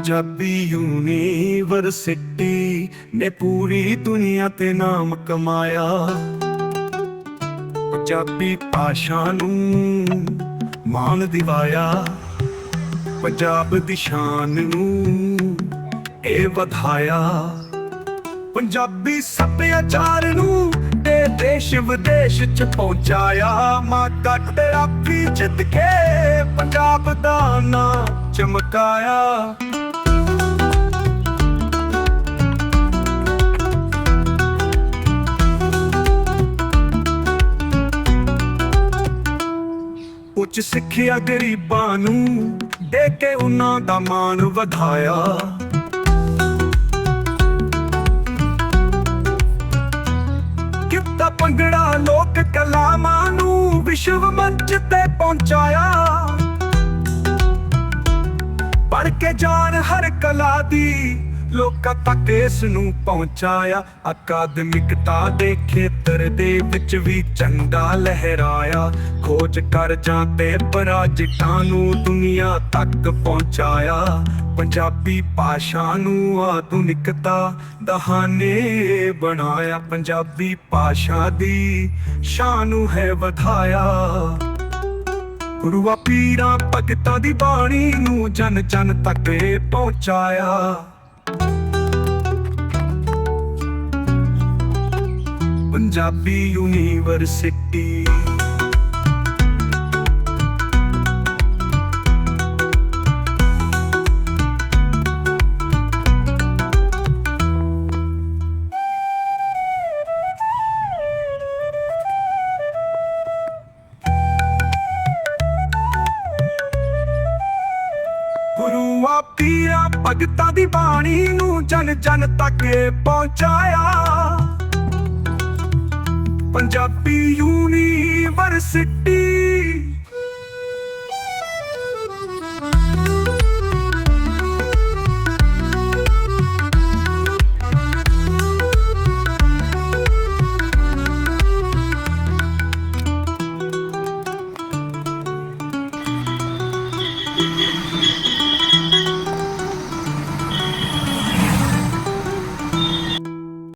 Punjabi university ਨੇ ਪੂਰੀ ਦੁਨੀਆ ਤੇ ਨਾਮ ਕਮਾਇਆ। ਪੰਜਾਬੀ ਭਾਸ਼ਾ ਨੂੰ ਮਾਣ ਦਿਵਾਇਆ। ਪੰਜਾਬ ਦੀ ਸ਼ਾਨ ਨੂੰ ਇਹ ਵਧਾਇਆ। ਪੰਜਾਬੀ ਸੱਭਿਆਚਾਰ ਨੂੰ ਤੇ ਦੇਸ਼ ਵਿਦੇਸ਼ ਚ ਪਹੁੰਚਾਇਆ। ਮਾਂ ਕੱਟ ਆਪੀ ਜਿੱਤ ਕੇ ਪੰਜਾਬ ਦਾ ਨਾਂ ਚਮਕਾਇਆ। ਉੱਚ ਸਿੱਖਿਆ ਗਰੀਬਾਂ ਨੂੰ, ਦੇ ਕੇ ਉਹਨਾਂ ਦਾ ਮਾਣ ਵਧਾਇਆ। ਕਿੱਤਾ ਪੰਗੜਾ ਲੋਕ ਕਲਾਮਾਂ ਨੂੰ ਵਿਸ਼ਵ ਮੰਚ ਤੇ ਪਹੁੰਚਾਇਆ। ਪੜ ਕੇ ਜਾਣ ਹਰ ਕਲਾ ਦੀ ਲੋਕਾਂ ਤੱਕ ਇਸ ਨੂੰ ਪਹੁੰਚਾਇਆ। ਅਕਾਦਮਿਕਤਾ ਦੇ ਖੇਤਰ ਦੇ ਵਿੱਚ ਵੀ ਚੰਗਾ ਲਹਿਰਾਇਆ। ਖੋਜ ਕਰ ਜਾਂਦੇ ਪਰਾਜਿਟਾਂ ਨੂੰ ਦੁਨੀਆ ਤੱਕ ਪਹੁੰਚਾਇਆ। ਪੰਜਾਬੀ ਭਾਸ਼ਾ ਨੂੰ ਆਧੁਨਿਕਤਾ ਦਹਾਨੇ ਬਣਾਇਆ। ਪੰਜਾਬੀ ਭਾਸ਼ਾ ਦੀ ਸ਼ਾਨ ਨੂੰ ਹੈ ਵਧਾਇਆ। ਗੁਰੂਆਂ ਪੀਰਾਂ ਭਗਤਾਂ ਦੀ ਬਾਣੀ ਨੂੰ ਜਨ ਜਨ ਤੱਕ ਪਹੁੰਚਾਇਆ। ਪੰਜਾਬੀ ਯੂਨੀਵਰਸਿਟੀ। ਗੁਰੂਆਂ ਪੀਰਾਂ ਭਗਤਾਂ ਦੀ ਬਾਣੀ ਨੂੰ ਜਨ ਜਨ ਤੱਕ ਪਹੁੰਚਾਇਆ। ਪੰਜਾਬੀ ਯੂਨੀਵਰਸਿਟੀ